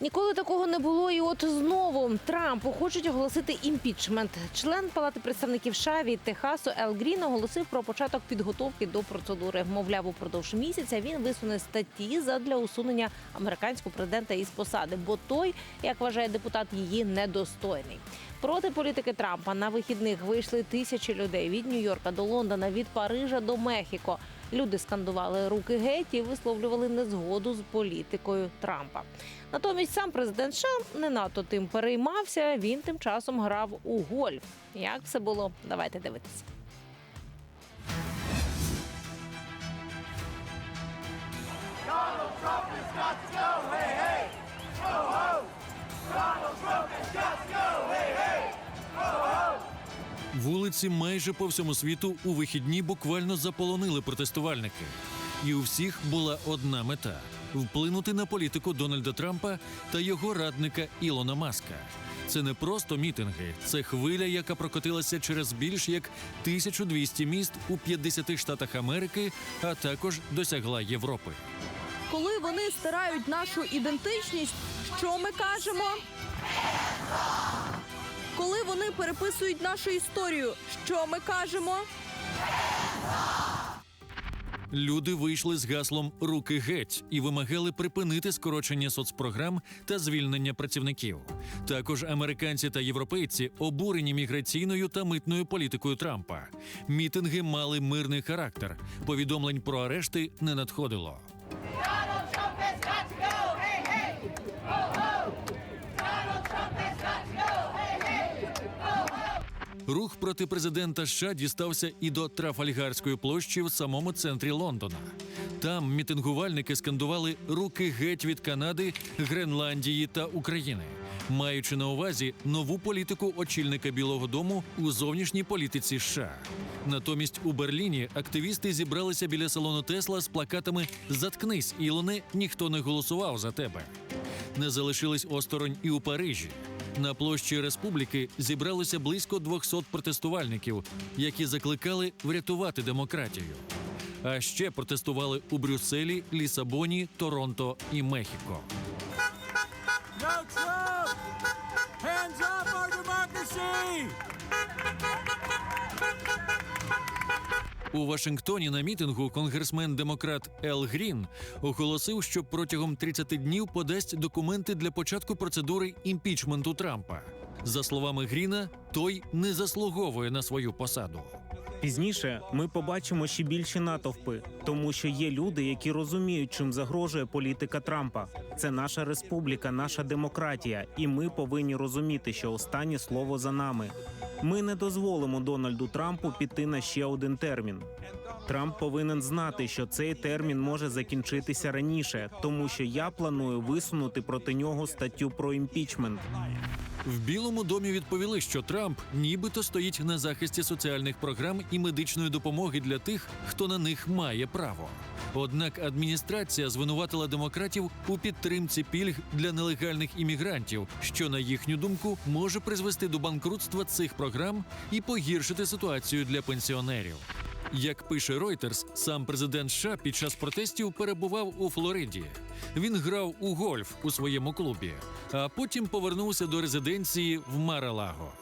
Ніколи такого не було, і от знову Трампу хочуть оголосити імпічмент. Член Палати представників США від Техасу Ел Грін оголосив про початок підготовки до процедури. Мовляв, упродовж місяця він висуне статті задля усунення американського президента із посади, бо той, як вважає депутат, її недостойний. Проти політики Трампа на вихідних вийшли тисячі людей від Нью-Йорка до Лондона, від Парижа до Мехіко. Люди скандували руки геть і висловлювали незгоду з політикою Трампа. Натомість сам президент США не надто тим переймався. Він тим часом грав у гольф. Як все було? Давайте дивитися. Вулиці майже по всьому світу у вихідні буквально заполонили протестувальники. І у всіх була одна мета вплинути на політику Дональда Трампа та його радника Ілона Маска. Це не просто мітинги, це хвиля, яка прокотилася через більш як 1200 міст у 50 штатах Америки, а також досягла Європи. Коли вони стирають нашу ідентичність, що ми кажемо? Вони переписують нашу історію, що ми кажемо? Люди вийшли з гаслом Руки геть і вимагали припинити скорочення соцпрограм та звільнення працівників. Також американці та європейці обурені міграційною та митною політикою Трампа. Мітинги мали мирний характер. Повідомлень про арешти не надходило. Donald Trump has got to go. Hey, hey. Ho, ho. Donald Trump has got to go. Hey, hey. Ho, ho. Рух проти президента США дістався і до Трафальгарської площі в самому центрі Лондона. Там мітингувальники скандували руки геть від Канади, Гренландії та України, маючи на увазі нову політику очільника Білого Дому у зовнішній політиці США. Натомість у Берліні активісти зібралися біля салону Тесла з плакатами Заткнись, Ілоне, ніхто не голосував за тебе не залишились осторонь і у Парижі. На площі Республіки зібралося близько 200 протестувальників, які закликали врятувати демократію. А ще протестували у Брюсселі, Лісабоні, Торонто і Мехіко. У Вашингтоні на мітингу конгресмен-демократ Ел Грін оголосив, що протягом 30 днів подасть документи для початку процедури імпічменту Трампа. За словами Гріна, той не заслуговує на свою посаду. Пізніше ми побачимо ще більші натовпи, тому що є люди, які розуміють, чим загрожує політика Трампа. Це наша республіка, наша демократія, і ми повинні розуміти, що останнє слово за нами. Ми не дозволимо Дональду Трампу піти на ще один термін. Трамп повинен знати, що цей термін може закінчитися раніше, тому що я планую висунути проти нього статтю про імпічмент. В Білому домі відповіли, що Трамп нібито стоїть на захисті соціальних програм і медичної допомоги для тих, хто на них має право. Однак адміністрація звинуватила демократів у підтримці пільг для нелегальних іммігрантів, що, на їхню думку, може призвести до банкрутства цих програм і погіршити ситуацію для пенсіонерів. Як пише Reuters, сам президент США під час протестів перебував у Флориді. Він грав у гольф у своєму клубі, а потім повернувся до резиденції в Маралаго.